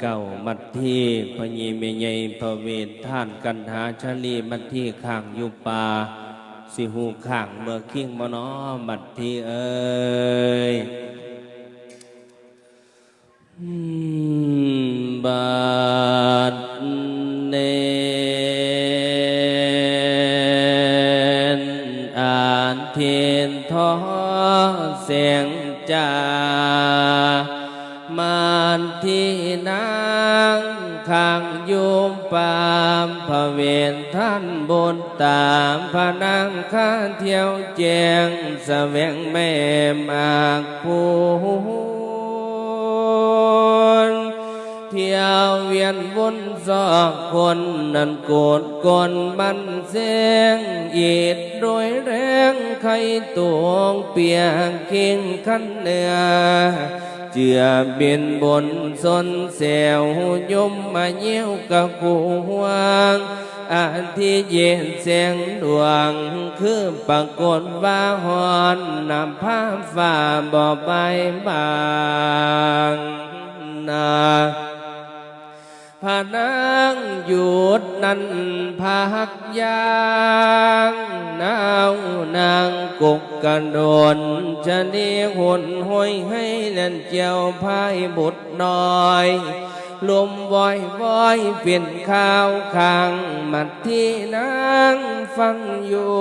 เก่ามัดที่พญีเมยใหญ่พระเวทท่านกันหาชลีมัดที่ข้างยู่ป่าสิหูข้างเมื่อคิงมโนมัดที่เอ้ยบาดเนนอ่านเทียนท้อเสียงจา มานที่นางข้างโยมปามพระเวนท่านบนตามพระนางข้าเที่ยวแจงแสวงแม่มากผู้เที่ยวเวียนวนสอกคนนั่นโกดกนมันเสียงอีดโดยแรงไข่ตวงเปียกคิงขันเนื้อ เจือเบียนบนสนเสวยมมาเยี่ยวกับกูหวงอาทิเย็นเสียงดวง คือปรากฏว่าหอนนำผ้าฝ่าบ่อใบบางนา พานังหยุดนั้นพักยางนาว นางกุกกันโดนจะเนีหุ่นห้อยให้เล่นเจียวพายบุตรน้อยลมวอยวอยเปลี่ยนข้าวข้างมัดที่นางฟังอยู่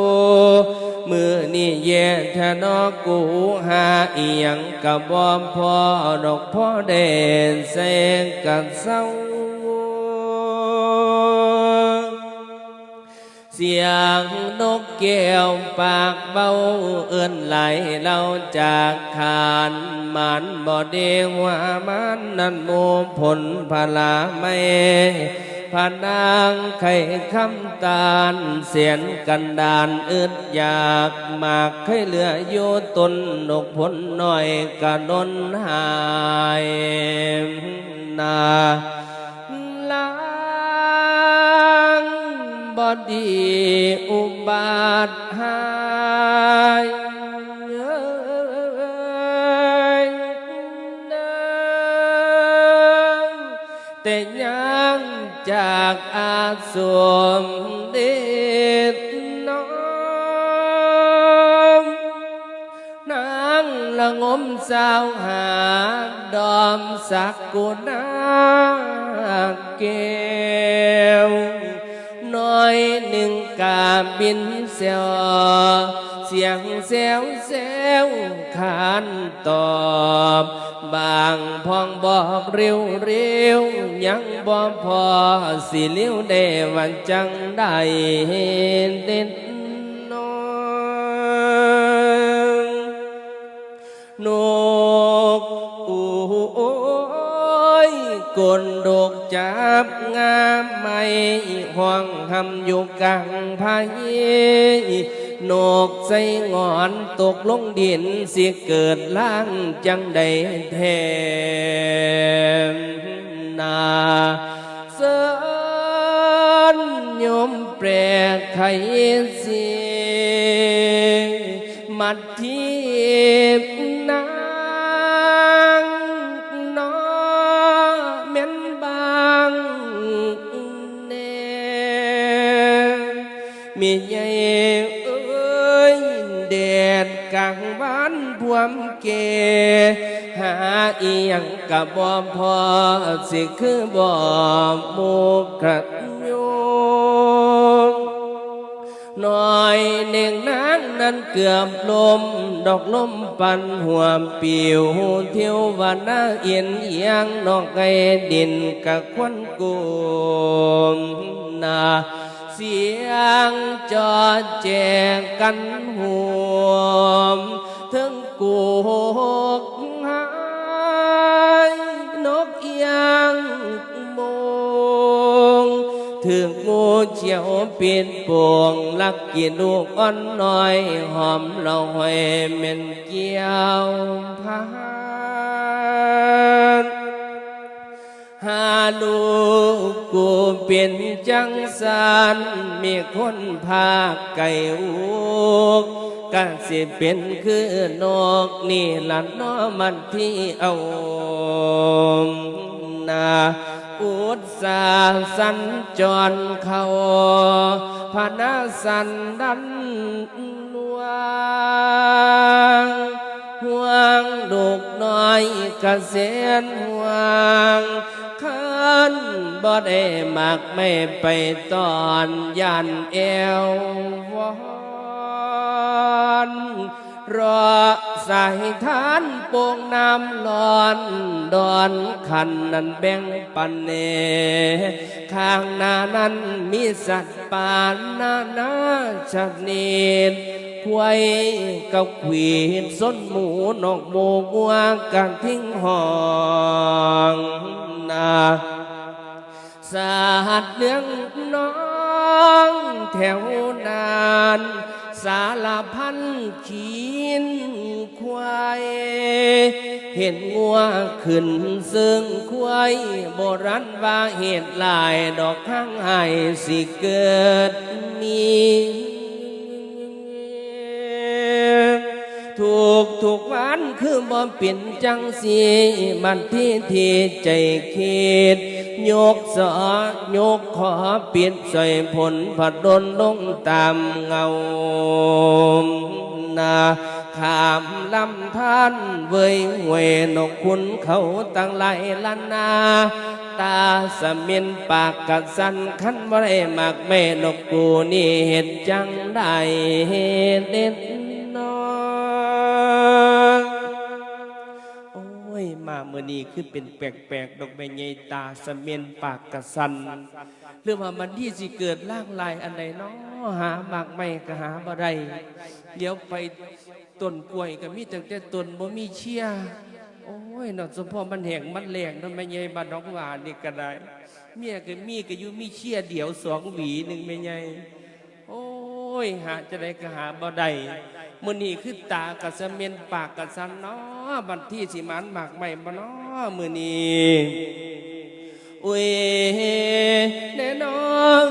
มือนี่แย่ทะนอกูหาเอียงกับบอมพ่อดอกพ่อเด่นเสงกันเศร้า เสียงนกแก้วปากเบาเอื้อนไหลเราจากขานมันบ่เดียว่ามันนั่นโมผลพลาไม่พานางไข่คำตาล เสียนกันดานอึดอยากมากให้เหลืออยู่ตนนกผลหน่อยกะนนหายนา บอดีอุบาทหายแต่ยังจากอาสว กาบินเสียวเสียงเซวเซวขานตอบ บางพองบอกเร็วเร็วยังบ่พอสิเลี้ยวเดวันจังได้เห็นเด่นน้อย กลดกจับงามไม่ห่วงทำอยู่กลางพายนกใส่งอนตกลงดินสิเกิดล่างจังใดแทนนาเสินโยมแปรไขเสีย มีใหญ่เอ้ยแดดกลางบ้านพวมเก หาอีหยังกับบ่พอสิคือบ่หมูกระโยงน้อยหนึ่งนางนั้นเกือบลม ดอกลมปันหัวปิวเที่ยววันนาเอียนเอียงนอกไกดินกะควันกุมนา เสียงจอดแจงกันห่วมถึงกูหกหายนกเอี หาลูกกูเป็นจังสันมีคนพาไก่อุกก็สิเป็นคือนกนี่ละเน้อมันที่เอานาอุตสาสัญจรเขาพนาสันดันวางห่วงลูกน้อยกเกษียณห่วง บ่ได้มากไม่ไปตอนยันเอววอนรอสายทานโป่งน้ำร้อนดอนขันนั้นแบ่งปันเนข้างหน้านั้นมีสัตว์ป่านานาชนิดควายกับขวีดส้นหมูนกโมกัวกันทิ้งห้องนา สาดเลี้ยงน้องแถวนาน สารพันขีนควาย เห็นงัวขึ้นซึ่งควายโบราณว่าเหตุหลายดอกข้างไห้สิเกิดมีถูกถูกวันคือบ่เปลี่ยนจังสีมันที่ที่ใจคิด ยกสอยกขอเปลี่ยนใส่ผลผัดดนลงตามเงานาขามลำท่านเวยเวยนกคุณเขาตั้งไหลล้านนา ตาสมินปากกัดสันขันบ่ได้มากแม่นกกูนี่เห็นจังได้เห็นเด่นนอโอ้ ย มาเมื่อนี้คือเป็นแปลกๆ ดอกไม้ใหญ่ตาสเมียนปากกระสันเรื่องว่ามันที่สิเกิดล่างลายอันใดเนาะหามากไม่ก็หาบ่ได้เดี๋ยวไปต้นกล้วยก็มีแต่แต่ต้นบ่มีเชี่ยโอ้ยนาะสมพอมันแหงมันแหลงเนาะแม่ใหญ่บ้านน้องหวานนี่ก็ได้ เมียก็มีก็อยู่มีเชี่ยเดียวสองหวีหนึ่งแม่ใหญ่โอ้ยหาจะได้ก็หาบ่ได้ มื้อนี้คือตากับสะเมียนปากกับสันเนาะบัดที่สิมันหมากใหม่บ่เนาะมื้อนี้อุ้ยแน่นอน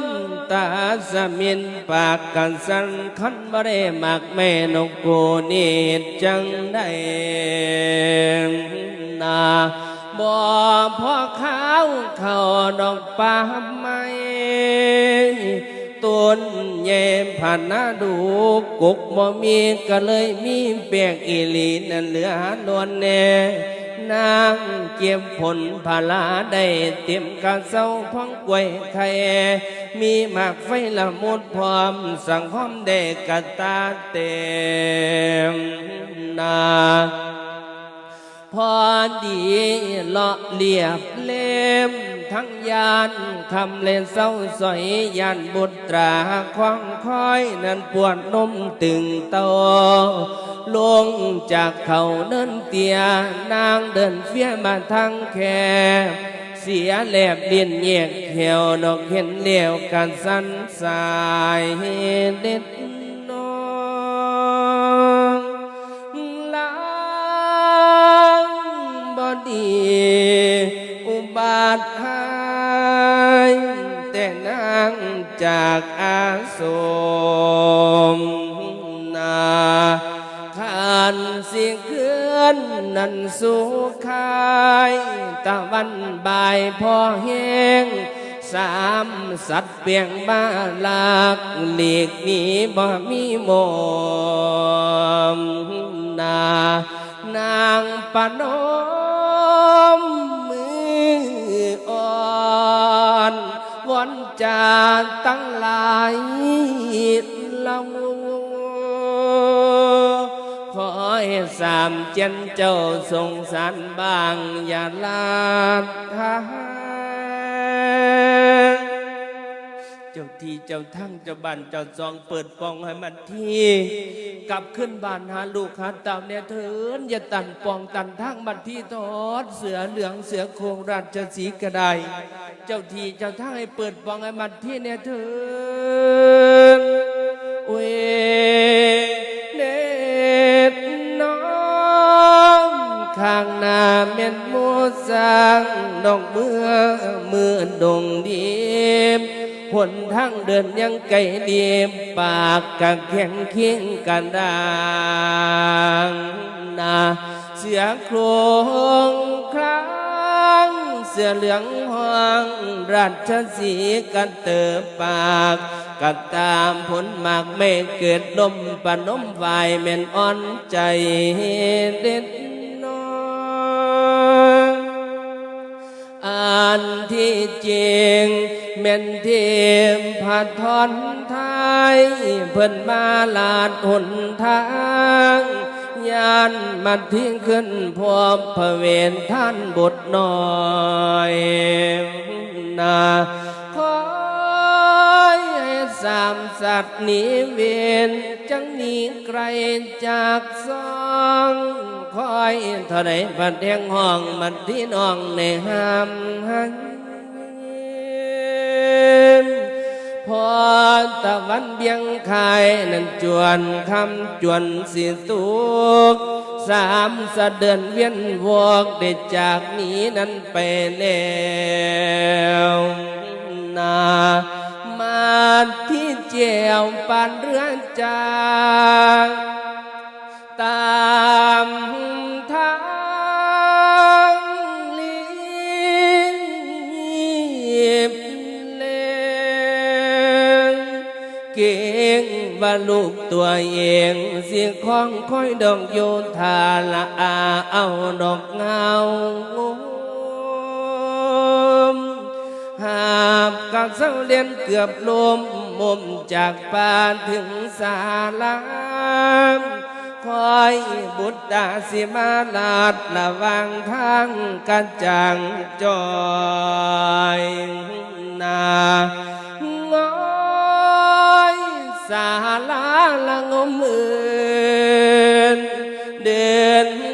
ตาสะเมียนปากกันสันคันบ่ได้หมากแม่นกกูนี่จังได้นาบ่พอข้าวเขาดอกปาไม้ ต้นแย่ผ่านหน้าดูกกบ่มีก็เลยมีเปียกอีลีนั่นเหลือลวนแน่นางเก็บผลผาลาได้เต็มกะเศร้าพ้องกวยไข่มีหมากไฟละมุดพร้อม สั่งพร้อมเด็กกะตาเต็มนาพอดีเลาะเลียบเล่ม ทั้งยานคำเล่นเศร้าสอยยานบุตราคว้างคอยนั้นปวดนมตึงโตลงจากเขาเดินเตียนางเดินเฟี้ยมาทางแคเสียแหลบเลียนแยกเขียวนกเห็นเลียวการสันสายเด็ด จากอาสมนาขานสิเคลื่อนนันสู่คายตะวันบายพอแห้งสามสัตว์เปียงบ้าลากหลีกหนีบ่มีโมมนานางปน จาตั้งหลายเล่าขอให้สามเจนเจ้าสงสารบางอย่าลาทาเจ้าที่เจ้าทั้งเจ้าบ้านเจ้าซองเปิดปองให้มันที่ กลับขึ้นบ้านหาลูกหาเต่าเนี่ยเถินอย่าตันปองตันทั้งมันที่ทอดเสือเหลืองเสือโครงราชสีกระได เจ้าที่เจ้าทั้งให้เปิดปองให้มันที่เนี่ยเถินเวเนตน้องข้างหน้าเมีนมูสร้างดอกเมื่อมือดงดีบหนทางเดินยังไกลดีบปากกัแข็งเคียงกันดางนาเสียงโครงคราง สสือเหลืองห้องราชสีกันเติบปากกัตามผลหมากไม่เกิดลมปนมวายเม่นอ่อนใจเด็ดน้อยอันที่จริงเม่นเทีมผัดทอนไทยเพิ่นมาลาดหนทาง ยานมาทิ้งขึ้นพวบพระเวนท่านบทน้อยนาคอยให้สามสัตว์หนีเวนจังหนีไกลจากสองคอยเท่าใดบัดแดงห้องมันที่น้องในห้ามหัน พอตะวันเบียงคายนั่นจวนคำจวนสิตุกสามสะเดือนเวียนวอกเด็ดจากนี้นั้นไปแล้วนามาที่เจียวปานเรือนจางตามทาง ว่าลูกตัวเองเสียงของคอยดอกโยธาละอาเอาดอกเงาหาบกับเสาเลียนเกือบลมมุมจากป่านถึงศาลาคอยบุตรดาสิมาลาดระวางทางกันจังจอยนา สาลาละงมเอื่นเดิน